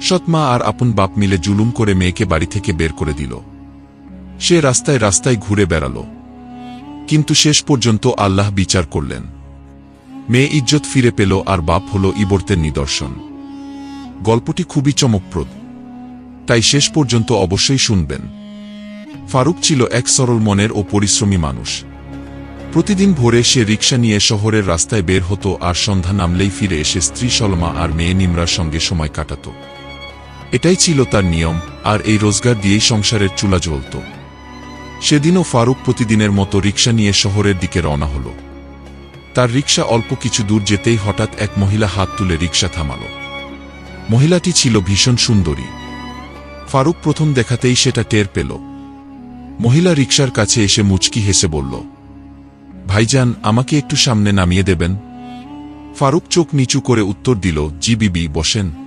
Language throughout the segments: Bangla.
সৎমা আর আপন বাপ মিলে জুলুম করে মেয়েকে বাড়ি থেকে বের করে দিল। সে রাস্তায় রাস্তায় ঘুরে বেড়াল। কিন্তু শেষ পর্যন্ত আল্লাহ বিচার করলেন। মেয়ে ইজ্জত ফিরে পেল আর বাপ হল ইবর্তের নিদর্শন। গল্পটি খুবই চমকপ্রদ। তাই শেষ পর্যন্ত অবশ্যই শুনবেন। ফারুক ছিল এক সরল মনের ও পরিশ্রমী মানুষ। প্রতিদিন ভোরে সে রিক্সা নিয়ে শহরের রাস্তায় বের হতো আর সন্ধ্যা নামলেই ফিরে এসে স্ত্রী সলমা আর মেয়ে নিমরার সঙ্গে সময় কাটাত। এটাই ছিল তার নিয়ম, আর এই রোজগার দিয়েই সংসারের চুলা জ্বলত। সেদিনও ফারুক প্রতিদিনের মতো রিক্সা নিয়ে শহরের দিকে রওনা হল। তার রিক্সা অল্প কিছু দূর যেতেই হঠাৎ এক মহিলা হাত তুলে রিক্সা থামাল। মহিলাটি ছিল ভীষণ সুন্দরী। ফারুক প্রথম দেখাতেই সেটা টের পেল। মহিলা রিক্সার কাছে এসে মুচকি হেসে বলল, ভাইজান, আমাকে একটু সামনে নামিয়ে দেবেন? ফারুক চোখ নিচু করে উত্তর দিল, জি বিবি, বসেন।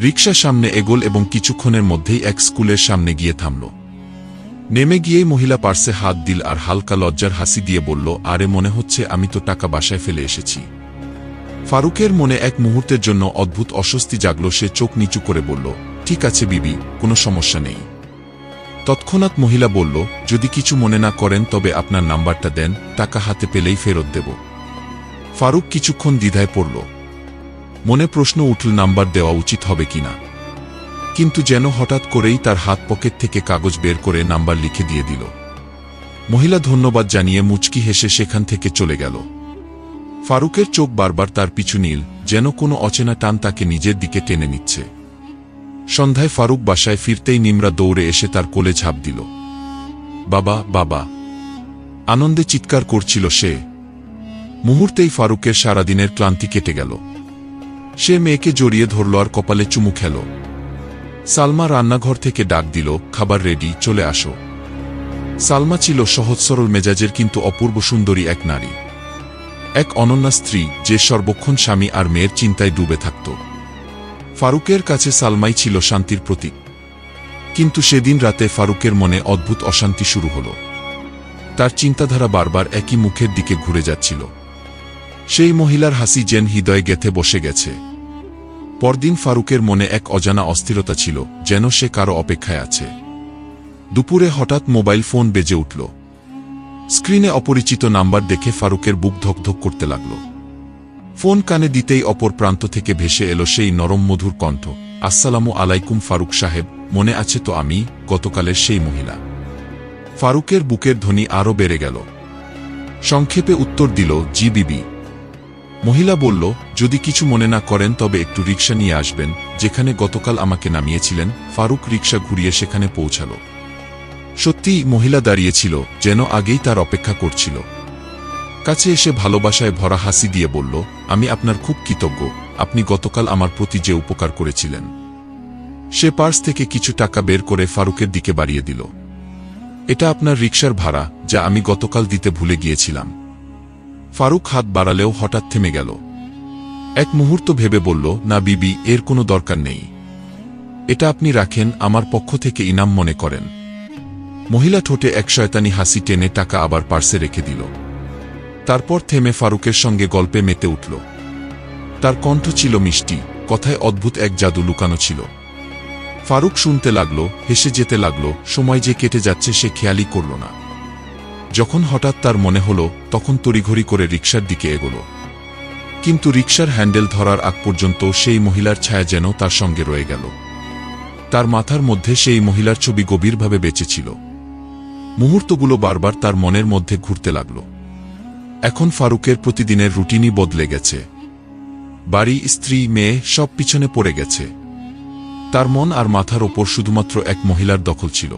রিক্সা সামনে এগোল এবং কিছুক্ষণের মধ্যেই এক স্কুলের সামনে গিয়ে থামল। নেমে গিয়েই মহিলা পার্সে হাত দিল আর হালকা লজ্জার হাসি দিয়ে বলল, আরে, মনে হচ্ছে আমি তো টাকা বাসায় ফেলে এসেছি। ফারুকের মনে এক মুহূর্তের জন্য অদ্ভুত অস্বস্তি জাগল, সে চোখ নিচু করে বলল, ঠিক আছে বিবি, কোনো সমস্যা নেই। তৎক্ষণাৎ মহিলা বলল, যদি কিছু মনে না করেন, তবে আপনার নাম্বারটা দেন, টাকা হাতে পেলেই ফেরত দেব। ফারুক কিছুক্ষণ দ্বিধায় পড়ল। মনে প্রশ্ন উঠল, নাম্বার দেওয়া উচিত হবে কিনা কিন্তু যেন হঠাৎ করেই তার হাত পকেট থেকে কাগজ বের করে নাম্বার লিখে দিয়ে দিল। মহিলা ধন্যবাদ জানিয়ে মুচকি হেসে সেখান থেকে চলে গেল। ফারুকের চোখ বারবার তার পিছু নীল, যেন কোনো অচেনা টান তাকে নিজের দিকে টেনে নিচ্ছে। সন্ধ্যায় ফারুক বাসায় ফিরতেই নিমরা দৌড়ে এসে তার কোলে ঝাঁপ দিল। বাবা বাবা। আনন্দে চিৎকার করছিল সে। মুহূর্তেই ফারুকের সারাদিনের ক্লান্তি কেটে গেল। সে মেয়েকে জড়িয়ে ধরল আর কপালে চুমু খেল। সালমা রান্নাঘর থেকে ডাক দিল, খাবার রেডি, চলে আসো। সালমা ছিল সহজ সরল মেজাজের কিন্তু অপূর্ব সুন্দরী এক নারী। এক অনন্যা স্ত্রী, যে সর্বক্ষণ স্বামী আর মেয়ের চিন্তায় ডুবে থাকত। ফারুকের কাছে সালমাই ছিল শান্তির প্রতীক। কিন্তু সেদিন রাতে ফারুকের মনে অদ্ভুত অশান্তি শুরু হল। তার চিন্তাধারা বারবার একই মুখের দিকে ঘুরে যাচ্ছিল। সেই মহিলার হাসি যেন হৃদয়ে গেথে বসে গেছে। পরদিন ফারুকের মনে এক অজানা অস্থিরতা ছিল, যেন সে কারও অপেক্ষায় আছে। দুপুরে হঠাৎ মোবাইল ফোন বেজে উঠল। স্ক্রিনে অপরিচিত নাম্বার দেখে ফারুকের বুক ধকধক করতে লাগল। ফোন কানে দিতেই অপর প্রান্ত থেকে ভেসে এলো সেই নরম মধুর কণ্ঠ। আসসালামু আলাইকুম ফারুক সাহেব, মনে আছে তো আমি, গতকালের সেই মহিলা। ফারুকের বুকের ধ্বনি আরও বেড়ে গেল। সংক্ষেপে উত্তর দিল, জি বিবি। মহিলা বলল, যদি কিছু মনে না করেন তবে একটু রিক্সা নিয়ে আসবেন, যেখানে গতকাল আমাকে নামিয়েছিলেন। ফারুক রিক্সা ঘুরিয়ে সেখানে পৌঁছাল। সত্যিই মহিলা দাঁড়িয়েছিল, যেন আগেই তার অপেক্ষা করছিল। কাছে এসে ভালোবাসায় ভরা হাসি দিয়ে বলল, আমি আপনার খুব কৃতজ্ঞ, আপনি গতকাল আমার প্রতি যে উপকার করেছিলেন। সে পার্স থেকে কিছু টাকা বের করে ফারুকের দিকে বাড়িয়ে দিল। এটা আপনার রিক্সার ভাড়া, যা আমি গতকাল দিতে ভুলে গিয়েছিলাম। ফারুক হাত বাড়ালেও হঠাৎ থেমে গেল। এক মুহূর্ত ভেবে বলল, না বিবি, এর কোনো দরকার নেই। এটা আপনি রাখেন, আমার পক্ষ থেকে ইনাম মনে করেন। মহিলা ঠোঁটে এক শয়তানি হাসি টেনে টাকা আবার পার্সে রেখে দিল। তারপর থেমে ফারুকের সঙ্গে গল্পে মেতে উঠল। তার কণ্ঠ ছিল মিষ্টি, কথায় অদ্ভুত এক জাদু লুকানো ছিল। ফারুক শুনতে লাগল, হেসে যেতে লাগল, সময় যে কেটে যাচ্ছে সে খেয়ালই করল না। যখন হঠাৎ তার মনে হল, তখন তড়িঘড়ি করে রিক্সার দিকে এগোল। কিন্তু রিক্সার হ্যান্ডেল ধরার আগ পর্যন্ত সেই মহিলার ছায়া যেন তার সঙ্গে রয়ে গেল। তার মাথার মধ্যে সেই মহিলার ছবি গভীরভাবে বেঁচেছিল। মুহূর্তগুলো বারবার তার মনের মধ্যে ঘুরতে লাগল। এখন ফারুকের প্রতিদিনের রুটিনই বদলে গেছে। বাড়ি, স্ত্রী, মেয়ে সব পিছনে পড়ে গেছে। তার মন আর মাথার ওপর শুধুমাত্র এক মহিলার দখল ছিল।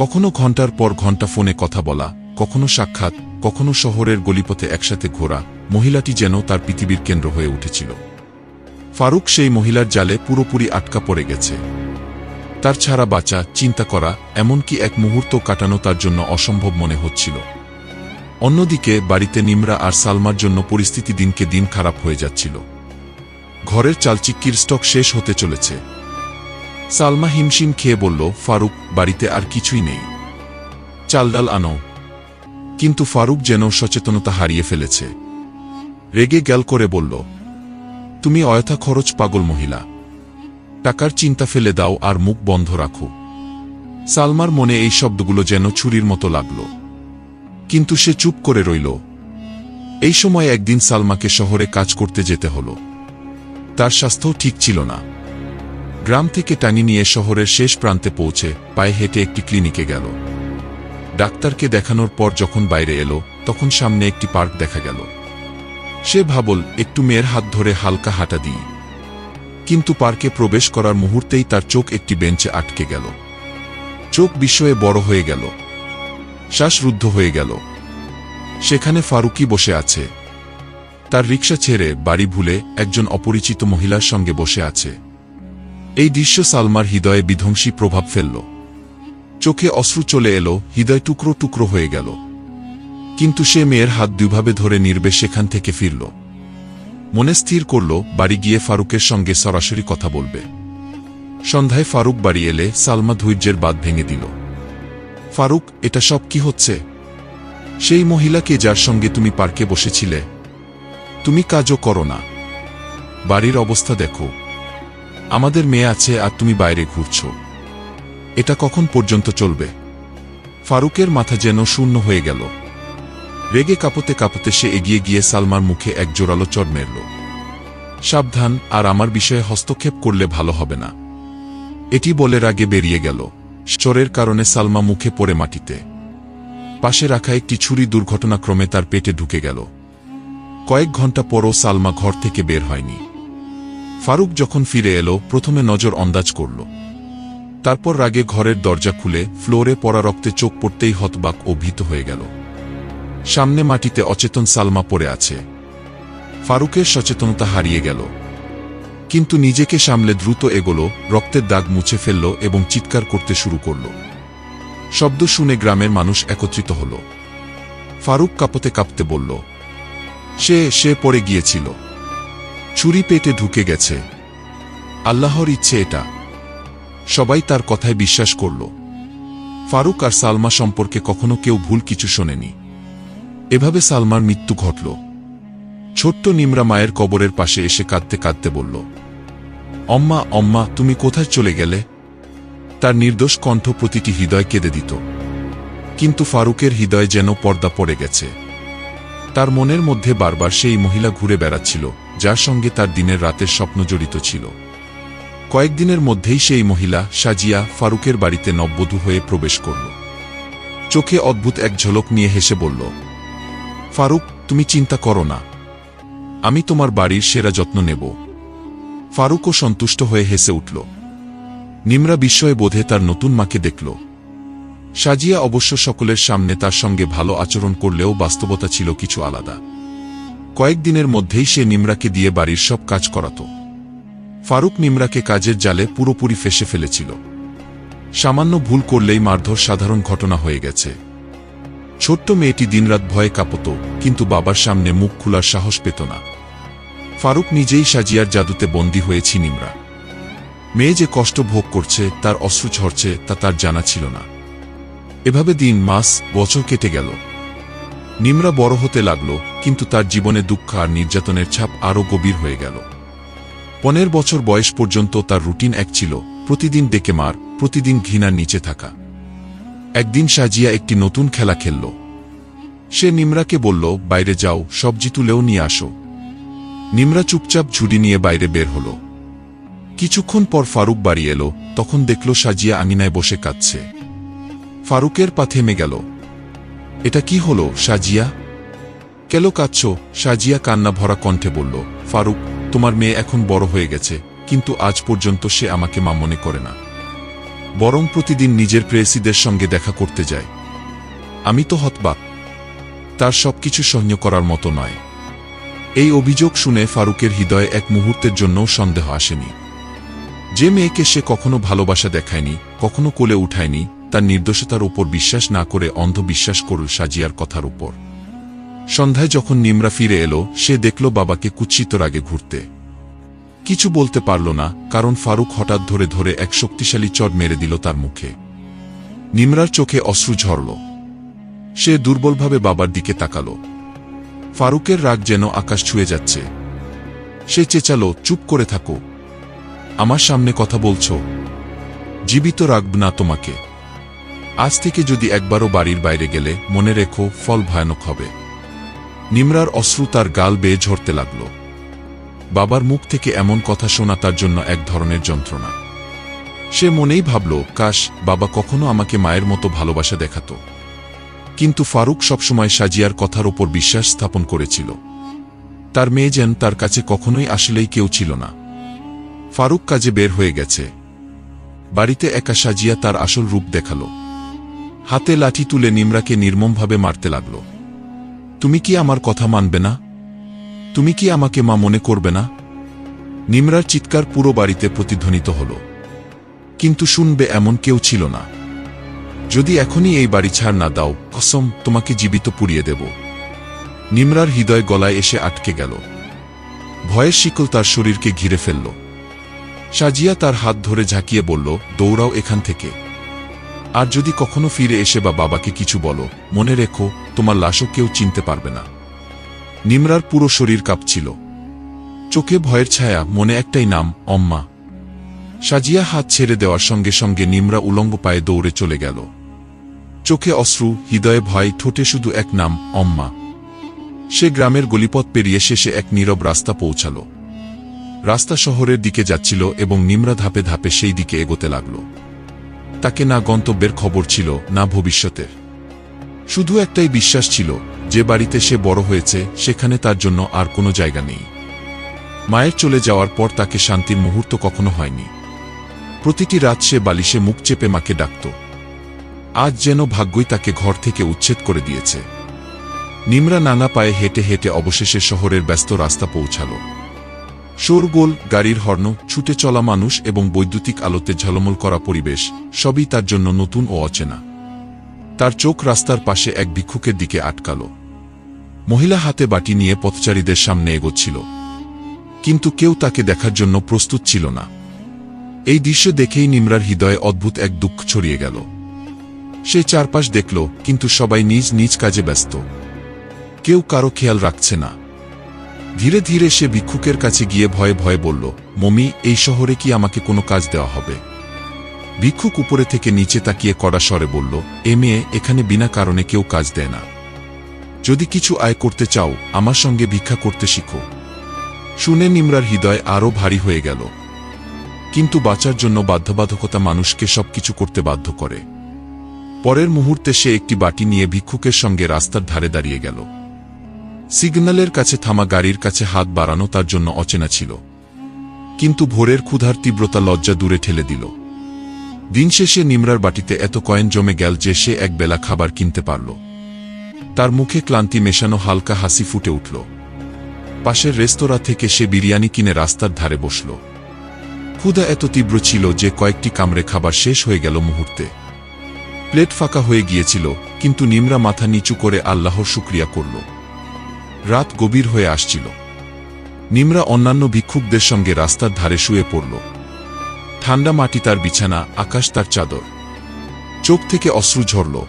কখনো ঘণ্টার পর ঘণ্টা ফোনে কথা বলা, কখনো সাক্ষাৎ, কখনো শহরের গলিপথে একসাথে ঘোরা, মহিলাটি যেন তার পৃথিবীর কেন্দ্র হয়ে উঠেছিল। ফারুক সেই মহিলার জালে পুরোপুরি আটকা পড়ে গেছে। তার ছাড়া বাঁচা, চিন্তা করা, এমনকি এক মুহূর্ত কাটানো তার জন্য অসম্ভব মনে হচ্ছিল। অন্যদিকে বাড়িতে নিমরা আর সালমার জন্য পরিস্থিতি দিনকে দিন খারাপ হয়ে যাচ্ছিল। ঘরের চালচিক্কির স্টক শেষ হতে চলেছে। সালমা হিমশিম খেয়ে বলল, ফারুক, বাড়িতে আর কিছুই নেই। চালডাল আনো। কিন্তু ফারুক যেন সচেতনতা হারিয়ে ফেলেছে। রেগে গ্যাল করে বলল, তুমি অয়থা খরচ, পাগল মহিলা। টাকার চিন্তা ফেলে দাও আর মুখ বন্ধ রাখো। সালমার মনে এই শব্দগুলো যেন ছুরির মতো লাগল। কিন্তু সে চুপ করে রইল। এই সময় একদিন সালমাকে শহরে কাজ করতে যেতে হল। তার স্বাস্থ্য ঠিক ছিল না। গ্রাম থেকে টানি নিয়ে শহরের শেষ প্রান্তে পৌঁছে পায়ে হেঁটে একটি ক্লিনিকে গেল। ডাক্তারকে দেখানোর পর যখন বাইরে এলো, তখন সামনে একটি পার্ক দেখা গেল। সে ভাবল, একটু মেয়ের হাত ধরে হালকা হাঁটা দিই। কিন্তু পার্কে প্রবেশ করার মুহূর্তেই তার চোখ একটি বেঞ্চে আটকে গেল। চোখ বিস্ময়ে বড় হয়ে গেল। শ্বাসরুদ্ধ হয়ে গেল। সেখানে ফারুকি বসে আছে। তার রিক্সা ছেড়ে বাড়ি ভুলে একজন অপরিচিত মহিলার সঙ্গে বসে আছে। এই দৃশ্য সালমার হৃদয়ে বিধ্বংসী প্রভাব ফেলল। চোখে অশ্রু চলে এলো, হৃদয় টুকরো টুকরো হয়ে গেল। কিন্তু সে মেয়ের হাত দুভাবে ধরে নির্বে সেখান থেকে ফিরল। মনে স্থির করল, বাড়ি গিয়ে ফারুকের সঙ্গে সরাসরি কথা বলবে। সন্ধ্যায় ফারুক বাড়ি এলে সালমা ধৈর্যের বাদ ভেঙে দিল। ফারুক, এটা সব কি হচ্ছে? সেই মহিলাকে যার সঙ্গে তুমি পার্কে বসেছিলে? তুমি কাজও করো না। বাড়ির অবস্থা দেখো। আমাদের মেয়ে আছে আর তুমি বাইরে ঘুরছ। এটা কখন পর্যন্ত চলবে? ফারুকের মাথা যেন শূন্য হয়ে গেল। রেগে কাঁপতে কাঁপতে সে এগিয়ে গিয়ে সালমার মুখে এক জোরালো চর মেরল। সাবধান, আর আমার বিষয়ে হস্তক্ষেপ করলে ভালো হবে না। এটি বলে রাগে বেরিয়ে গেল। চরের কারণে সালমা মুখে পড়ে মাটিতে। পাশে রাখা একটি ছুরি দুর্ঘটনাক্রমে তার পেটে ঢুকে গেল। কয়েক ঘণ্টা পরও সালমা ঘর থেকে বের হয়নি। ফারুক যখন ফিরে এলো, প্রথমে নজর অন্দাজ করল। তারপর রাগে ঘরের দরজা খুলে ফ্লোরে পড়া রক্তে চোখ পড়তেই হতবাক ও ভীত হয়ে গেল। সামনে মাটিতে অচেতন সালমা পড়ে আছে। ফারুকের সচেতনতা হারিয়ে গেল। কিন্তু নিজেকে সামলে দ্রুত এগোলো, রক্তের দাগ মুছে ফেলল এবং চিৎকার করতে শুরু করল। শব্দ শুনে গ্রামের মানুষ একত্রিত হল। ফারুক কাঁপতে কাঁপতে বলল, সে সে পড়ে গিয়েছিল। ছুরি পেটে ঢুকে গেছে। আল্লাহর ইচ্ছে এটা। সবাই তার কথায় বিশ্বাস করল। ফারুক আর সালমা সম্পর্কে কখনো কেউ ভুল কিছু শোনেনি। এভাবে সালমার মৃত্যু ঘটল। ছোট্ট নিমরা মায়ের কবরের পাশে এসে কাঁদতে কাঁদতে বলল, অম্মা অম্মা, তুমি কোথায় চলে গেলে? তার নির্দোষ কণ্ঠ প্রতিটি হৃদয় কেঁদে দিত। কিন্তু ফারুকের হৃদয় যেন পর্দা পড়ে গেছে। তার মনের মধ্যে বারবার সেই মহিলা ঘুরে বেড়াচ্ছিল, যার সঙ্গে তার দিনের রাতের স্বপ্ন জড়িত ছিল। কয়েকদিনের মধ্যেই সেই মহিলা সাজিয়া ফারুকের বাড়িতে নববধূ হয়ে প্রবেশ করল। চোখে অদ্ভুত এক ঝলক নিয়ে হেসে বলল, ফারুক, তুমি চিন্তা করো না। আমি তোমার বাড়ির সেরা যত্ন নেব। ফারুকও সন্তুষ্ট হয়ে হেসে উঠল। নিমরা বিস্ময়ে বোধে তার নতুন মাকে দেখল। সাজিয়া অবশ্য সকলের সামনে তার সঙ্গে ভালো আচরণ করলেও বাস্তবতা ছিল কিছু আলাদা। কয়েকদিনের মধ্যেই সে নিমরাকে দিয়ে বাড়ির সব কাজ করাত। ফারুক নিমরাকে কাজের জালে পুরোপুরি ফেসে ফেলেছিল। সামান্য ভুল করলেই মারধর সাধারণ ঘটনা হয়ে গেছে। ছোট্ট মেয়েটি দিনরাত ভয়ে কাঁপত, কিন্তু বাবার সামনে মুখ খোলার সাহস পেত না। ফারুক নিজেই সাজিয়ার জাদুতে বন্দী হয়েছি নিমরা। মেয়ে যে কষ্ট ভোগ করছে, তার অশ্রু ঝরছে তা তার জানা ছিল না। এভাবে দিন, মাস, বছর কেটে গেল। নিমরা বড় হতে লাগল, কিন্তু তার জীবনে দুঃখ আর নির্যাতনের ছাপ আরও গভীর হয়ে গেল। পনেরো বছর বয়স পর্যন্ত তার রুটিন এক ছিল, প্রতিদিন ডেকে মার, প্রতিদিন ঘৃণার নিচে থাকা। একদিন সাজিয়া একটি নতুন খেলা খেলল। সে নিমরাকে বলল, বাইরে যাও সবজি তুলেও নিয়ে আসো। নিমরা চুপচাপ ঝুড়ি নিয়ে বাইরে বের হল। কিছুক্ষণ পর ফারুক বাড়ি এলো, তখন দেখল সাজিয়া আঙিনায় বসে কাঁদছে। ফারুকের পা থেমে গেল। এটা কি হলো, সাজিয়া? কেন কাচ্ছ সাজিয়া কান্না ভরা কণ্ঠে বলল, ফারুক, তোমার মেয়ে এখন বড় হয়ে গেছে, কিন্তু আজ পর্যন্ত সে আমাকে মা মনে করে না। বরং প্রতিদিন নিজের প্রেয়সীদের সঙ্গে দেখা করতে যায়। আমি তো হতবাক। তার সবকিছু সহ্য করার মতো নয়। এই অভিযোগ শুনে ফারুকের হৃদয়ে এক মুহূর্তের জন্যও সন্দেহ আসেনি। যে মেয়েকে সে কখনো ভালোবাসা দেখায়নি, কখনো কোলে উঠায়নি তার নির্দোষতার উপর বিশ্বাস না করে অন্ধবিশ্বাস করল সাজিয়ার কথার উপর। সন্ধ্যায় যখন নিমরা ফিরে এলো, সে দেখল বাবাকে কুচ্ছিত রাগে ঘুরতে। কিছু বলতে পারল না, কারণ ফারুক হঠাৎ ধরে ধরে এক শক্তিশালী চড় মেরে দিল তার মুখে। নিমরার চোখে অশ্রু ঝরল। সে দুর্বলভাবে বাবার দিকে তাকাল। ফারুকের রাগ যেন আকাশ ছুঁয়ে যাচ্ছে। সে চেঁচালো, চুপ করে থাকো। আমার সামনে কথা বলছো। জীবিত রাখব না তোমাকে। আজ থেকে যদি একবারও বাড়ির বাইরে গেলে, মনে রেখো, ফল ভয়ানক হবে। নিমরার অশ্রু তার গাল বেয়ে ঝরতে লাগল। বাবার মুখ থেকে এমন কথা শোনা তার জন্য এক ধরনের যন্ত্রণা। সে মনেই ভাবল, কাশ, বাবা কখনো আমাকে মায়ের মতো ভালোবাসা দেখাত। কিন্তু ফারুক সবসময় সাজিয়ার কথার ওপর বিশ্বাস স্থাপন করেছিল। তার মেয়ে যেন তার কাছে কখনোই আসলেই কেউ ছিল না। ফারুক কাজে বের হয়ে গেছে। বাড়িতে একা সাজিয়া তার আসল রূপ দেখাল। হাতে লাঠি তুলে নিমরাকে নির্মমভাবে মারতে লাগল। তুমি কি আমার কথা মানবে না? তুমি কি আমাকে মা মনে করবে না? নিমরার চিৎকার পুরো বাড়িতে প্রতিধ্বনিত হল। কিন্তু শুনবে এমন কেউ ছিল না। যদি এখনই এই বাড়ি ছাড় না দাও, কসম তোমাকে জীবিত পুড়িয়ে দেব। নিমরার হৃদয় গলায় এসে আটকে গেল। ভয়ের শিকল তার শরীরকে ঘিরে ফেলল। সাজিয়া তার হাত ধরে ঝাঁকিয়ে বলল, দৌড়াও এখান থেকে। আর যদি কখনো ফিরে এসে বা বাবাকে কিছু বলো, মনে রেখো, তোমার লাশও কেউ চিনতে পারবে না। নিমরার পুরো শরীর কাঁপছিল। চোখে ভয়ের ছায়া, মনে একটাই নাম, অম্মা। সাজিয়া হাত ছেড়ে দেওয়ার সঙ্গে সঙ্গে নিমরা উলঙ্গ পায়ে দৌড়ে চলে গেল। চোখে অশ্রু, হৃদয়ে ভয়, ঠোঁটে শুধু এক নাম, অম্মা। সে গ্রামের গলিপথ পেরিয়ে শেষে এক নীরব রাস্তা পৌঁছাল। রাস্তা শহরের দিকে যাচ্ছিল এবং নিমরা ধাপে ধাপে সেই দিকে এগোতে লাগল। তাকে না গন্তব্যের খবর ছিল, না ভবিষ্যতের। শুধু একটাই বিশ্বাস ছিল, যে বাড়িতে সে বড় হয়েছে, সেখানে তার জন্য আর কোনো জায়গা নেই। মায়ের চলে যাওয়ার পর তাকে শান্তির মুহূর্ত কখনো হয়নি। প্রতিটি রাত সে বালিশে মুখ চেপে মাকে ডাকত। আজ যেন ভাগ্যই তাকে ঘর থেকে উচ্ছেদ করে দিয়েছে। নিমরা নানা পায়ে হেঁটে হেঁটে অবশেষে শহরের ব্যস্ত রাস্তা পৌঁছাল। শোরগোল, গাড়ির হর্ন, ছুটে চলা মানুষ এবং বৈদ্যুতিক আলোতে ঝলমল করা পরিবেশ, সবই তার জন্য নতুন ও অচেনা। তার চোখ রাস্তার পাশে এক ভিক্ষুকের দিকে আটকাল। মহিলা হাতে বাটি নিয়ে পথচারীদের সামনে এগোচ্ছিল। কিন্তু কেউ তাকে দেখার জন্য প্রস্তুত ছিল না। এই দৃশ্য দেখেই নিমরার হৃদয়ে অদ্ভুত এক দুঃখ ছড়িয়ে গেল। সে চারপাশ দেখল, কিন্তু সবাই নিজ নিজ কাজে ব্যস্ত। কেউ কারও খেয়াল রাখছে না। ধীরে ধীরে সে ভিক্ষুকের কাছে গিয়ে ভয়ে ভয়ে বলল, মমি, এই শহরে কি আমাকে কোনো কাজ দেওয়া হবে? ভিক্ষুক উপরে থেকে নিচে তাকিয়ে কড়া স্বরে বলল, এ মেয়ে, এখানে বিনা কারণে কেউ কাজ দেয় না। যদি কিছু আয় করতে চাও, আমার সঙ্গে ভিক্ষা করতে শিখো শুনে নিমরার হৃদয় আরও ভারী হয়ে গেল। কিন্তু বাঁচার জন্য বাধ্যবাধকতা মানুষকে সবকিছু করতে বাধ্য করে। পরের মুহূর্তে সে একটি বাটি নিয়ে ভিক্ষুকের সঙ্গে রাস্তার ধারে দাঁড়িয়ে গেল। সিগন্যালের কাছে থামা গাড়ির কাছে হাত বাড়ানো তার জন্য অচেনা ছিল। কিন্তু ভোরের ক্ষুধার তীব্রতা লজ্জা দূরে ঠেলে দিল। দিন শেষে নিমরার বাটিতে এত কয়েন জমে গেল যে সে একবেলা খাবার কিনতে পারল। তার মুখে ক্লান্তি মেশানো হালকা হাসি ফুটে উঠল। পাশের রেস্তোরাঁ থেকে সে বিরিয়ানি কিনে রাস্তার ধারে বসল। ক্ষুধা এত তীব্র ছিল যে কয়েকটি কামড়ে খাবার শেষ হয়ে গেল মুহূর্তে। প্লেট ফাঁকা হয়ে গিয়েছিল, কিন্তু নিমরা মাথা নিচু করে আল্লাহর শুক্রিয়া করল। রাত গভীর হয়ে আসছিল। নিমরা অন্যান্য ভিক্ষুকদের সঙ্গে রাস্তার ধারে শুয়ে পড়ল। ঠান্ডা মাটি তার বিছানা, আকাশ তার চাদর। চোখ থেকে অশ্রু ঝরল।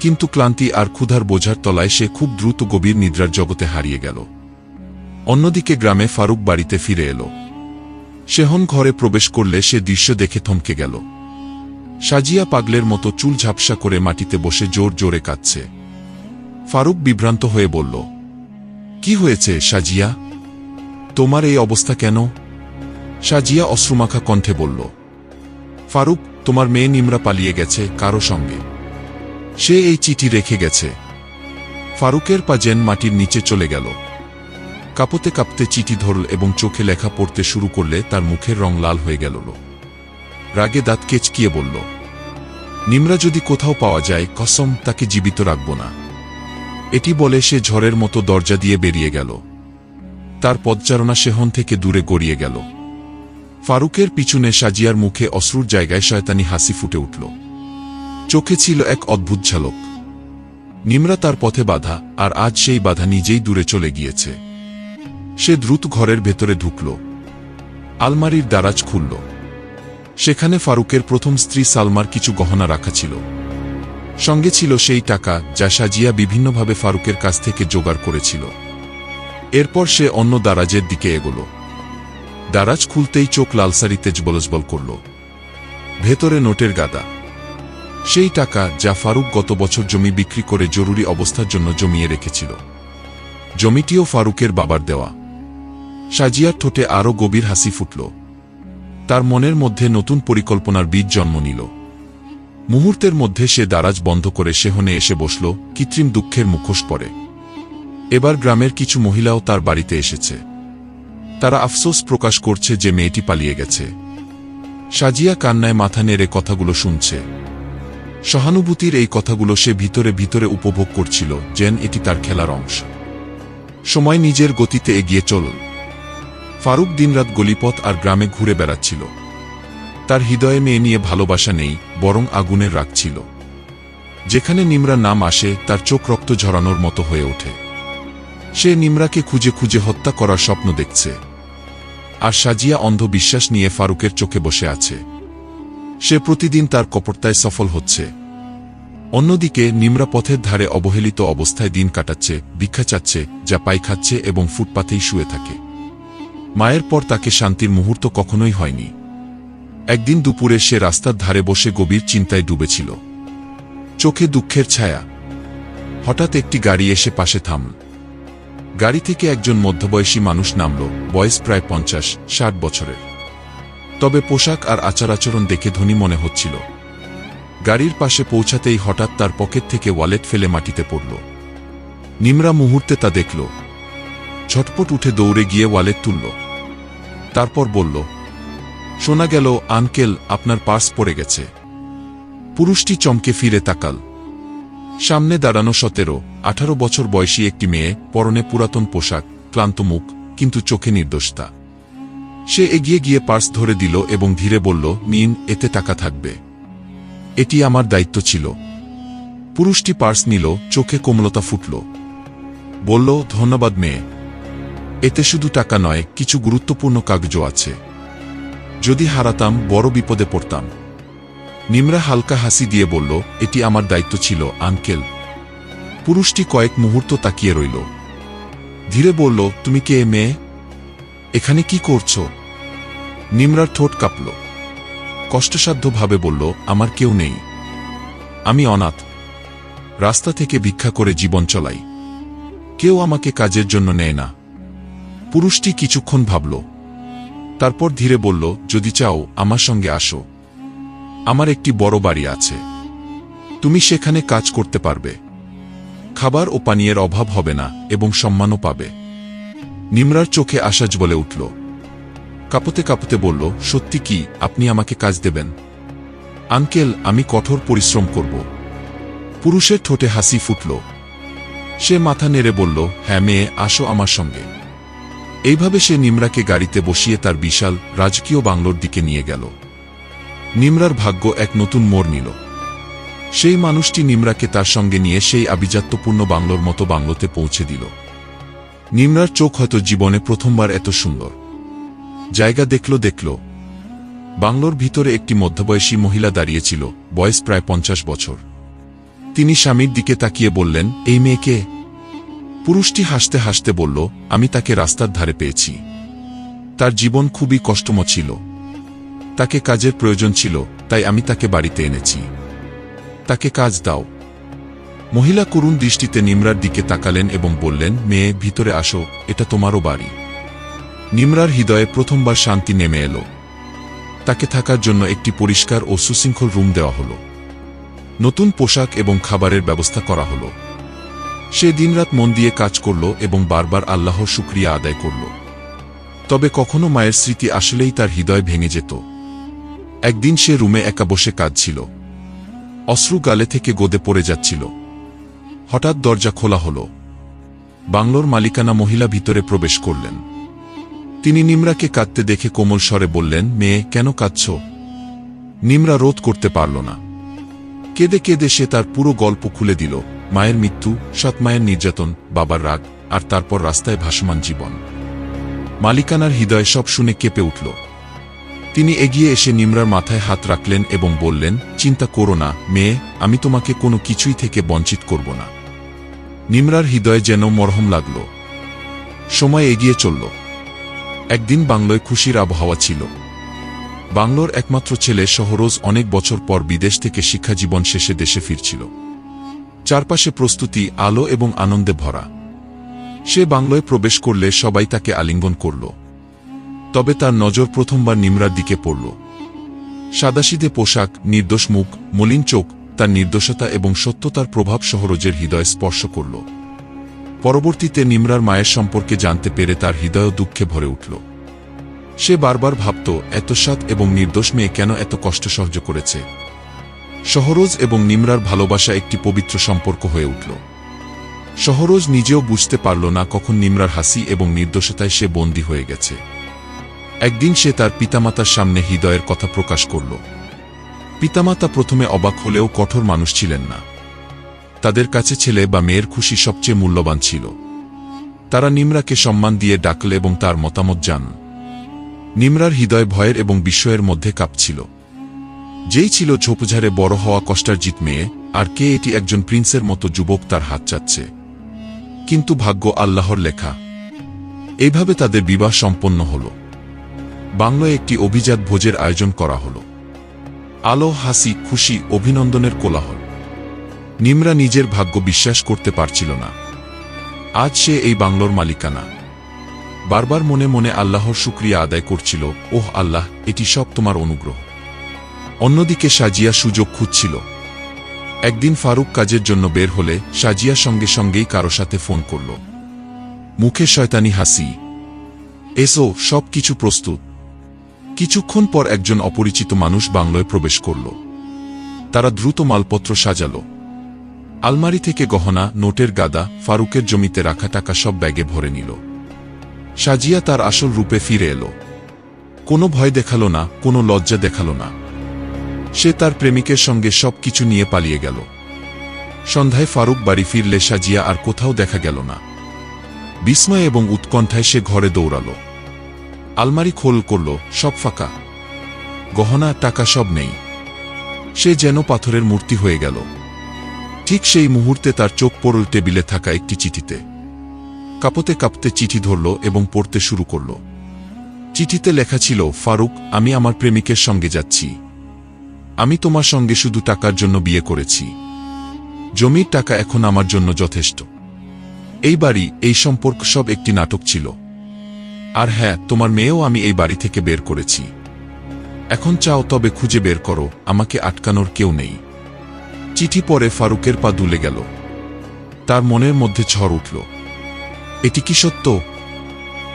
কিন্তু ক্লান্তি আর ক্ষুধার বোঝার তলায় সে খুব দ্রুত গভীর নিদ্রার জগতে হারিয়ে গেল। অন্যদিকে গ্রামে ফারুক বাড়িতে ফিরে এলো। সেহন ঘরে প্রবেশ করলে সে দৃশ্য দেখে থমকে গেল। সাজিয়া পাগলের মতো চুল ঝাপসা করে মাটিতে বসে জোর জোরে কাঁদছে। ফারুক বিভ্রান্ত হয়ে বলল কি হয়েছে, সাজিয়া? তোমার এই অবস্থা কেন? সাজিয়া অশ্রুমাখা কণ্ঠে বলল, ফারুক, তোমার মেয়ে নিমরা পালিয়ে গেছে কারও সঙ্গে। সে এই চিঠি রেখে গেছে। ফারুকের পা যেন মাটির নিচে চলে গেল। কাঁপতে কাঁপতে চিঠি ধরল এবং চোখে লেখা পড়তে শুরু করলে তার মুখের রং লাল হয়ে গেল। রাগে দাঁত কেচকিয়ে বলল, নিমরা যদি কোথাও পাওয়া যায়, কসম, তাকে জীবিত রাখব না। এটি বলে সে ঝড়ের মতো দরজা দিয়ে বেরিয়ে গেল। তার পদচারণা সেহন থেকে দূরে গড়িয়ে গেল। ফারুকের পিছনে সাজিয়ার মুখে অশ্রুর জায়গায় শয়তানি হাসি ফুটে উঠল। চোখে ছিল এক অদ্ভুত ঝালক। নিমরা তার পথে বাধা, আর আজ সেই বাধা নিজেই দূরে চলে গিয়েছে। সে দ্রুত ঘরের ভেতরে ঢুকল। আলমারির দারাজ খুলল। সেখানে ফারুকের প্রথম স্ত্রী সালমার কিছু গহনা রাখা ছিল। সঙ্গে ছিল সেই টাকা যা সাজিয়া বিভিন্নভাবে ফারুকের কাছ থেকে জোগাড় করেছিল। এরপর সে অন্য দারাজের দিকে এগোল। দারাজ খুলতেই চোখ লালসারি তেজবলজবল করল। ভেতরে নোটের গাদা। সেই টাকা যা ফারুক গত বছর জমি বিক্রি করে জরুরি অবস্থার জন্য জমিয়ে রেখেছিল। জমিটিও ফারুকের বাবার দেওয়া। সাজিয়ার ঠোঁটে আরও গভীর হাসি ফুটল। তার মনের মধ্যে নতুন পরিকল্পনার বীজ জন্ম নিল। মুহূর্তের মধ্যে সে দারাজ বন্ধ করে সেহনে এসে বসল, কৃত্রিম দুঃখের মুখোশ পরে। এবার গ্রামের কিছু মহিলাও তার বাড়িতে এসেছে। তারা আফসোস প্রকাশ করছে যে মেয়েটি পালিয়ে গেছে। সাজিয়া কান্নায় মাথা নেড়ে কথাগুলো শুনছে। সহানুভূতির এই কথাগুলো সে ভিতরে ভিতরে উপভোগ করছিল, যেন এটি তার খেলার অংশ। সময় নিজের গতিতে এগিয়ে চলল। ফারুক দিনরাত গলিপথ আর গ্রামে ঘুরে বেড়াচ্ছিল। তার হৃদয়ে মেয়ে নিয়ে ভালোবাসা নেই, বরং আগুনের রাগ ছিল। যেখানে নিমরা নাম আসে, তার চোখ রক্ত ঝরানোর মতো হয়ে ওঠে। সে নিমরাকে খুঁজে খুঁজে হত্যা করার স্বপ্ন দেখছে। আর সাজিয়া অন্ধ বিশ্বাস নিয়ে ফারুকের চোখে বসে আছে। সে প্রতিদিন তার কপটতায় সফল হচ্ছে। অন্যদিকে, নিমরা পথের ধারে অবহেলিত অবস্থায় দিন কাটাচ্ছে, ভিক্ষা চাচ্ছে, যা পাই খাচ্ছে এবং ফুটপাতেই শুয়ে থাকে। মায়ের পর তাকে শান্তির মুহূর্ত কখনোই হয়নি। একদিন দুপুরে সে রাস্তার ধারে বসে গভীর চিন্তায় ডুবেছিল। চোখে দুঃখের ছায়া। হঠাৎ একটি গাড়ি এসে পাশে থামল। গাড়ি থেকে একজন মধ্যবয়সী মানুষ নামল, বয়স প্রায় পঞ্চাশ, ষাট বছরের। তবে পোশাক আর আচার আচরণ দেখে ধনী মনে হচ্ছিল। গাড়ির পাশে পৌঁছাতেই হঠাৎ তার পকেট থেকে ওয়ালেট ফেলে মাটিতে পড়ল। নিমরা মুহূর্তে তা দেখল। ঝটপট উঠে দৌড়ে গিয়ে ওয়ালেট তুলল। তারপর বলল শোনা গেল আনকেল আপনার পার্স পড়ে গেছে। পুরুষটি চমকে ফিরে তাকাল। সামনে দাঁড়ানো সতেরো, আঠারো বছর বয়সী একটি মেয়ে, পরনে পুরাতন পোশাক, ক্লান্ত মুখ, কিন্তু চোখে নির্দোষতা। সে এগিয়ে গিয়ে পার্স ধরে দিল এবং ধীরে বলল, নিন, এতে টাকা থাকবে। এটি আমার দায়িত্ব ছিল। পুরুষটি পার্স নিল, চোখে কোমলতা ফুটল। বলল, ধন্যবাদ মেয়ে। এতে শুধু টাকা নয়, কিছু গুরুত্বপূর্ণ কাগজও আছে। যদি হারাতাম, বড় বিপদে পড়তাম। নিমরা হালকা হাসি দিয়ে বলল, এটি আমার দায়িত্ব ছিল, আঙ্কেল। পুরুষটি কয়েক মুহূর্ত তাকিয়ে রইল। ধীরে বলল, তুমি কে, মেয়ে? এখানে কি করছ? নিমরার ঠোঁট কাঁপল। কষ্টসাধ্যভাবে বলল, আমার কেউ নেই। আমি অনাথ। রাস্তা থেকে ভিক্ষা করে জীবন চলাই। কেউ আমাকে কাজের জন্য নেয় না। পুরুষটি কিছুক্ষণ ভাবল তারপর ধীরে বলল, যদি চাও, আমার সঙ্গে আসো। আমার একটি বড় বাড়ি আছে। তুমি সেখানে কাজ করতে পারবে। খাবার ও পানীয়ের অভাব হবে না এবং সম্মানও পাবে। নিমরার চোখে আসাজ বলে উঠল। কাপতে কাপতে বলল, সত্যি কি আপনি আমাকে কাজ দেবেন? আঙ্কেল, আমি কঠোর পরিশ্রম করব। পুরুষের ঠোঁটে হাসি ফুটল। সে মাথা নেড়ে বলল হ্যাঁ মেয়ে, আসো আমার সঙ্গে। এইভাবে সে নিমরাকে গাড়িতে বসিয়ে তার বিশাল, রাজকীয় বাংলোর দিকে নিয়ে গেল। নিমরার ভাগ্য এক নতুন মোড় নিল। সেই মানুষটি নিমরাকে তার সঙ্গে নিয়ে সেই আভিজাত্যপূর্ণ বাংলোর মতো বাংলোতে পৌঁছে দিল। নিমরার চোখ হয়তো জীবনে প্রথমবার এত সুন্দর। জায়গা দেখল দেখল। বাংলোর ভিতরে একটি মধ্যবয়সী মহিলা দাঁড়িয়েছিল, বয়স প্রায় পঞ্চাশ বছর। তিনি স্বামীর দিকে তাকিয়ে বললেন, এই মেয়েকে পুরুষটি হাসতে হাসতে বলল, আমি তাকে রাস্তার ধারে পেয়েছি। তার জীবন খুবই কষ্টময় ছিল। তাকে কাজের প্রয়োজন ছিল, তাই আমি তাকে বাড়িতে এনেছি। তাকে কাজ দাও। মহিলা করুণ দৃষ্টিতে নিমরার দিকে তাকালেন এবং বললেন, মেয়ে, ভিতরে আসো, এটা তোমারও বাড়ি। নিমরার হৃদয়ে প্রথমবার শান্তি নেমে এলো। তাকে থাকার জন্য একটি পরিষ্কার ও সুশৃঙ্খল রুম দেওয়া হলো। নতুন পোশাক এবং খাবারের ব্যবস্থা করা হলো। সে দিনরাত মন দিয়ে কাজ করল এবং বারবার আল্লাহর শুক্রিয়া আদায় করল। তবে কখনো মায়ের স্মৃতি আসলেই তার হৃদয় ভেঙে যেত। একদিন সে রুমে একা বসে কাঁদছিল। অশ্রু গালে থেকে গোদে পড়ে যাচ্ছিল। হঠাৎ দরজা খোলা হল। বাংলোর মালিকানা মহিলা ভিতরে প্রবেশ করলেন। তিনি নিমরাকে কাঁদতে দেখে কোমল স্বরে বললেন, মেয়ে, কেন কাঁদছ? নিমরা রোধ করতে পারল না। কেঁদে কেঁদে সে তার পুরো গল্প খুলে দিল। মায়ের মৃত্যু, সৎ মায়ের নির্যাতন, বাবার রাগ, আর তারপর রাস্তায় ভাসমান জীবন। মালিকানার হৃদয় সব শুনে কেঁপে উঠল। তিনি এগিয়ে এসে নিমরার মাথায় হাত রাখলেন এবং বললেন, চিন্তা করো না, মেয়ে, আমি তোমাকে কোনো কিছুই থেকে বঞ্চিত করব না। নিমরার হৃদয়ে যেন মরহম লাগল। সময় এগিয়ে চলল। একদিন বাংলোয় খুশির আবহাওয়া ছিল। বাংলোর একমাত্র ছেলে শহরোজ অনেক বছর পর বিদেশ থেকে শিক্ষাজীবন শেষে দেশে ফিরছিল। চারপাশে প্রস্তুতি, আলো এবং আনন্দে ভরা। সে বাংলোয় প্রবেশ করলে সবাই তাকে আলিঙ্গন করল। তবে তার নজর প্রথমবার নিমরার দিকে পড়ল। সাদাসিদে পোশাক, নির্দোষ মুখ, মলিন চোখ, তার নির্দোষতা এবং সত্যতার প্রভাব সহরোজের হৃদয় স্পর্শ করল। পরবর্তীতে নিমরার মায়ের সম্পর্কে জানতে পেরে তার হৃদয় দুঃখে ভরে উঠল। সে বারবার ভাবত এত সৎ এবং নির্দোষ মেয়ে কেন এত কষ্ট সহ্য করেছে? সহরোজ এবং নিমরার ভালোবাসা একটি পবিত্র সম্পর্ক হয়ে উঠল। সহরোজ নিজেও বুঝতে পারল না কখন নিমরার হাসি এবং নির্দোষতায় সে বন্দী হয়ে গেছে। একদিন সে তার পিতামাতার সামনে হৃদয়ের কথা প্রকাশ করল। পিতামাতা প্রথমে অবাক হলেও কঠোর মানুষ ছিলেন না। তাদের কাছে ছেলে বা মেয়ের খুশি সবচেয়ে মূল্যবান ছিল। তারা নিমরাকে সম্মান দিয়ে ডাকলে এবং তার মতামত জান। নিমরার হৃদয় ভয়ের এবং বিস্ময়ের মধ্যে কাঁপছিল। যেই ছিল ঝোপঝাড়ে বড় হওয়া কষ্টার্জিত মেয়ে, আর কে এটি একজন প্রিন্সের মতো যুবক তার হাত চাচ্ছে। কিন্তু ভাগ্য আল্লাহর লেখা। এইভাবে তাদের বিবাহ সম্পন্ন হল। বাংলায় একটি অভিজাত ভোজের আয়োজন করা হল। আলো, হাসি, খুশি, অভিনন্দনের কোলাহল। নিমরা নিজের ভাগ্য বিশ্বাস করতে পারছিল না। আজ সে এই বাংলোর মালিকানা। বারবার মনে মনে আল্লাহর শুক্রিয়া আদায় করছিল, ওহ আল্লাহ, এটি সব তোমার অনুগ্রহ। অন্যদিকে সাজিয়া সুযোগ খুঁজছিল। একদিন ফারুক কাজের জন্য বের হলে সাজিয়া সঙ্গে সঙ্গেই কারও সাথে ফোন করল। মুখে শয়তানি হাসি। এসো সব কিছু প্রস্তুত। কিছুক্ষণ পর একজন অপরিচিত মানুষ বাংলোয় প্রবেশ করল। তারা দ্রুত মালপত্র সাজাল। আলমারি থেকে গহনা, নোটের গাদা, ফারুকের জমিতে রাখা টাকা সব ব্যাগে ভরে নিল। সাজিয়া তার আসল রূপে ফিরে এলো। কোনো ভয় দেখাল না, কোনো লজ্জা দেখাল না। সে তার প্রেমিকের সঙ্গে সব কিছু নিয়ে পালিয়ে গেল। সন্ধ্যায় ফারুক বাড়ি ফিরলে সাজিয়া আর কোথাও দেখা গেল না। বিস্ময় এবং উৎকণ্ঠায় সে ঘরে দৌড়াল। আলমারি খোল করল, সব ফাঁকা। গহনা, টাকা সব নেই। সে যেন পাথরের মূর্তি হয়ে গেল। ঠিক সেই মুহূর্তে তার চোখ পড়ল টেবিলে থাকা একটি চিঠিতে। কাপতে কাঁপতে চিঠি ধরল এবং পড়তে শুরু করল। চিঠিতে লেখা ছিল, ফারুক, আমি আমার প্রেমিকের সঙ্গে যাচ্ছি। আমি তোমার সঙ্গে শুধু টাকার জন্য বিয়ে করেছি। জমির টাকা এখন আমার জন্য যথেষ্ট। এই বাড়ি, এই সম্পর্ক সব একটি নাটক ছিল। আর হ্যাঁ তোমার মেয়েও আমি এই বাড়ি থেকে বের করেছি। এখন চাও তবে খুঁজে বের করো, আমাকে আটকানোর কেউ নেই। চিঠি পরে ফারুকের পা দুলে গেল। তার মনের মধ্যে ঝড় উঠল। এটি কি সত্য?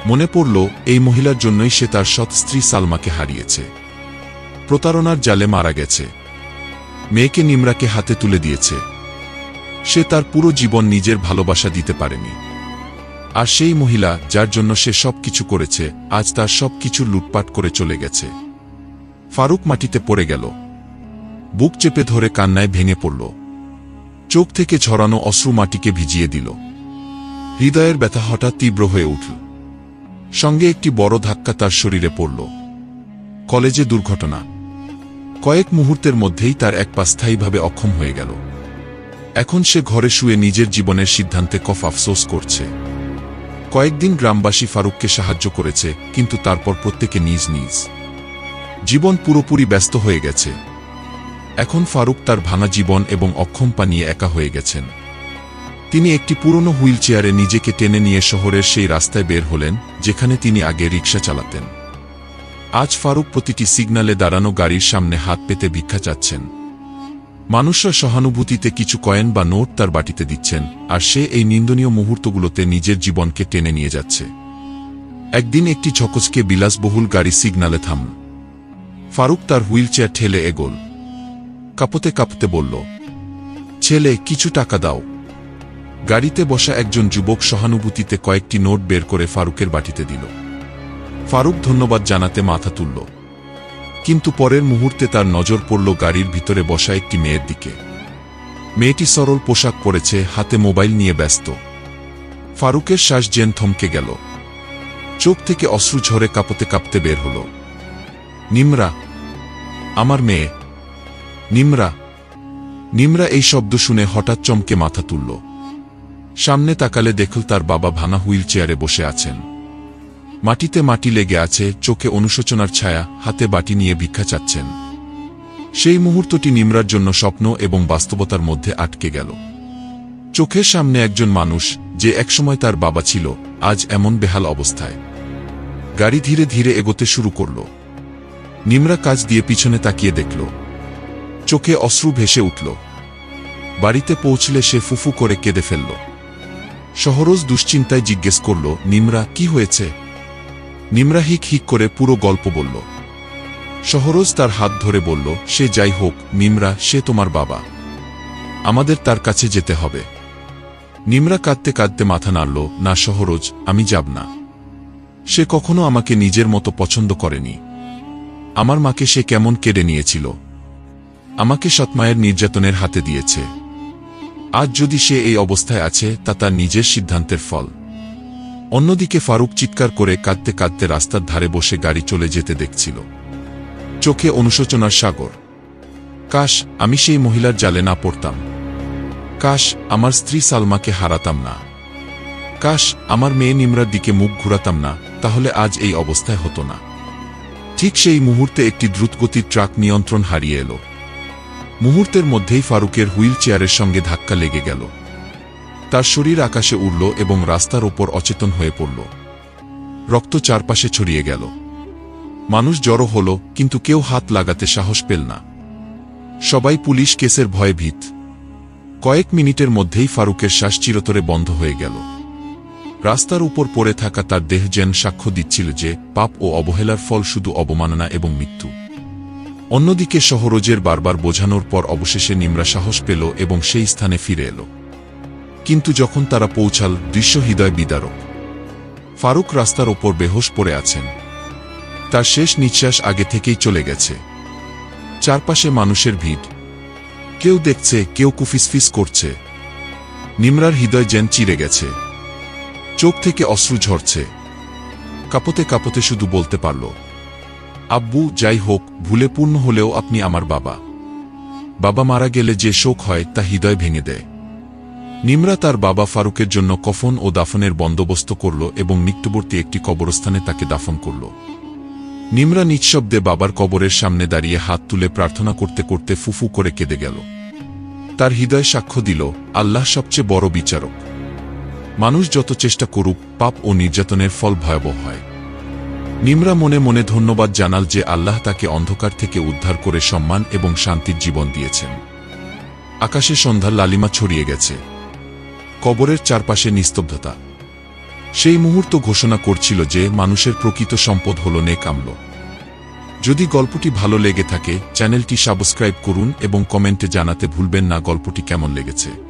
মনে পড়ল, এই মহিলার জন্যই সে তার সৎ স্ত্রী সালমাকে হারিয়েছে। প্রতারণার জালে মারা গেছে। মেয়েকে নিমরাকে হাতে তুলে দিয়েছে। সে তার পুরো জীবন নিজের ভালোবাসা দিতে পারেনি। আর সেই মহিলা যার জন্য সে সব কিছু করেছে, আজ তার সব কিছু লুটপাট করে চলে গেছে। ফারুক মাটিতে পড়ে গেল। বুক চেপে ধরে কান্নায় ভেঙে পড়ল। চোখ থেকে ঝরানো অশ্রু মাটিকে ভিজিয়ে দিল। হৃদয়ের ব্যথা হঠাৎ তীব্র হয়ে উঠল। সঙ্গে একটি বড় ধাক্কা তার শরীরে পড়ল। কলেজে দুর্ঘটনা। কয়েক মুহূর্তের মধ্যেই তার এক পা স্থায়ীভাবে অক্ষম হয়ে গেল। এখন সে ঘরে শুয়ে নিজের জীবনের সিদ্ধান্তে কফ আফসোস করছে। কয়েকদিন গ্রামবাসী ফারুককে সাহায্য করেছে, কিন্তু তারপর প্রত্যেকে নিজ নিজ। জীবন পুরোপুরি ব্যস্ত হয়ে গেছে। এখন ফারুক তার ভাঙা জীবন এবং অক্ষম পা নিয়ে একা হয়ে গেছেন। তিনি একটি পুরনো হুইল চেয়ারে নিজেকে টেনে নিয়ে শহরের সেই রাস্তায় বের হলেন, যেখানে তিনি আগে রিক্সা চালাতেন। আজ ফারুক প্রতিটি সিগনালে দাঁড়ানো গাড়ির সামনে হাত পেতে ভিক্ষা চাচ্ছেন। মানুষরা সহানুভূতিতে কিছু কয়েন বা নোট তার বাটিতে দিচ্ছেন, আর সে এই নিন্দনীয় মুহূর্তগুলোতে নিজের জীবনকে টেনে নিয়ে যাচ্ছে। একদিন একটি ঝকচকে বিলাসবহুল গাড়ি সিগনালে থাম ফারুক তার হুইল চেয়ার ঠেলে এগোল। কাঁপতে কাঁপতে বলল, ছেলে, কিছু টাকা দাও। গাড়িতে বসা একজন যুবক সহানুভূতিতে কয়েকটি নোট বের করে ফারুকের বাটিতে দিল। ফারুক ধন্যবাদ জানাতে মাথা তুলল। কিন্তু পরের মুহূর্তে তার নজর পড়ল গাড়ির ভিতরে বসা একটি মেয়ের দিকে। মেয়েটি সরল পোশাক পরেছে, হাতে মোবাইল নিয়ে ব্যস্ত। ফারুকের শ্বাস জেন থমকে গেল। চোখ থেকে অশ্রু ঝরে কাঁপতে কাঁপতে বের হল। নিমরা, আমার মেয়ে। নিমরা নিমরা এই শব্দ শুনে হঠাৎ চমকে মাথা তুলল। সামনে তাকালে দেখল তার বাবা ভানা হুইল চেয়ারে বসে আছেন। মাটিতে মাটি লেগে আছে, চোখে অনুশোচনার ছায়া, হাতে বাটি নিয়ে ভিক্ষা চাচ্ছেন। সেই মুহূর্তটি নিমরার জন্য স্বপ্ন এবং বাস্তবতার মধ্যে আটকে গেল। চোখের সামনে একজন মানুষ, যে একসময় তার বাবা ছিল, আজ এমন বেহাল অবস্থায়। গাড়ি ধীরে ধীরে এগোতে শুরু করল। নিমরা কাজ দিয়ে পিছনে তাকিয়ে দেখল। চোখে অশ্রু ভেসে উঠল। বাড়িতে পৌঁছলে সে ফুফু করে কেঁদে ফেলল। সহরোজ দুশ্চিন্তায় জিজ্ঞেস করল, নিমরা, কি হয়েছে? নিমরা হিক হিক করে পুরো গল্প বলল। সহরোজ তার হাত ধরে বলল, সে যাই হোক, নিমরা, সে তোমার বাবা। আমাদের তার কাছে যেতে হবে। নিমরা কাঁদতে কাঁদতে মাথা নাড়ল, না সহরোজ, আমি যাব না। সে কখনো আমাকে নিজের মতো পছন্দ করেনি। আমার মাকে সে কেমন কেড়ে নিয়েছিল। আমাকে সৎমায়ের নির্যাতনের হাতে দিয়েছে। আজ যদি সে এই অবস্থায় আছে, তা তার নিজের সিদ্ধান্তের ফল। অন্যদিকে ফারুক চিৎকার করে কাঁদতে কাঁদতে রাস্তার ধারে বসে গাড়ি চলে যেতে দেখছিল। চোখে অনুশোচনার সাগর। কাশ, আমি সেই মহিলার জালে না পড়তাম। কাশ, আমার স্ত্রী সালমাকে হারাতাম না। কাশ, আমার মেয়ে নিমরার দিকে মুখ ঘুরাতাম না, তাহলে আজ এই অবস্থায় হতো না। ঠিক সেই মুহূর্তে একটি দ্রুতগতির ট্রাক নিয়ন্ত্রণ হারিয়ে এলো। মুহূর্তের মধ্যেই ফারুকের হুইল চেয়ারের সঙ্গে ধাক্কা লেগে গেল। তার শরীর আকাশে উড়ল এবং রাস্তার ওপর অচেতন হয়ে পড়ল। রক্ত চারপাশে ছড়িয়ে গেল। মানুষ জড়ো হল, কিন্তু কেউ হাত লাগাতে সাহস পেল না। সবাই পুলিশ কেসের ভয়ে ভীত। কয়েক মিনিটের মধ্যেই ফারুকের শ্বাস চিরতরে বন্ধ হয়ে গেল। রাস্তার উপর পড়ে থাকা তার দেহ যেন সাক্ষ্য দিচ্ছিল যে, পাপ ও অবহেলার ফল শুধু অবমাননা এবং মৃত্যু। অন্যদিকে শহরোজের বারবার বোঝানোর পর অবশেষে নিমরা সাহস পেল এবং সেই স্থানে ফিরে এলো। কিন্তু যখন তারা পৌঁছাল, দৃশ্য হৃদয় বিদারক। ফারুক রাস্তার ওপর বেহোশ পড়ে আছেন। তার শেষ নিঃশ্বাস আগে থেকেই চলে গেছে। চারপাশে মানুষের ভিড়। কেউ দেখছে, কেউ কুফিসফিস করছে। নিমরার হৃদয় যেন চিরে গেছে। চোখ থেকে অশ্রু ঝরছে। কাপতে কাপতে শুধু বলতে পারল, আব্বু, যাই হোক, ভুলে পূর্ণ হলেও আপনি আমার বাবা। বাবা মারা গেলে যে শোক হয়, তা হৃদয় ভেঙে দেয়। নিমরা তার বাবা ফারুকের জন্য কফন ও দাফনের বন্দোবস্ত করল এবং মৃত্যুবর্তী একটি কবরস্থানে তাকে দাফন করল। নিমরা নিঃশব্দে বাবার কবরের সামনে দাঁড়িয়ে হাত তুলে প্রার্থনা করতে করতে ফুফু করে কেঁদে গেল। তার হৃদয় সাক্ষ্য দিল, আল্লাহ সবচেয়ে বড় বিচারক। মানুষ যত চেষ্টা করুক, পাপ ও নির্যাতনের ফল ভয়াবহ হয়। নিমরা মনে মনে ধন্যবাদ জানাল যে আল্লাহ তাকে অন্ধকার থেকে উদ্ধার করে সম্মান এবং শান্তির জীবন দিয়েছেন। আকাশে সন্ধ্যার লালিমা ছড়িয়ে গেছে। কবরের চারপাশে নিস্তব্ধতা। সেই মুহূর্ত ঘোষণা করছিল যে মানুষের প্রকৃত সম্পদ হল নেকামল যদি গল্পটি ভালো লেগে থাকে, চ্যানেলটি সাবস্ক্রাইব করুন এবং কমেন্টে জানাতে ভুলবেন না গল্পটি কেমন লেগেছে।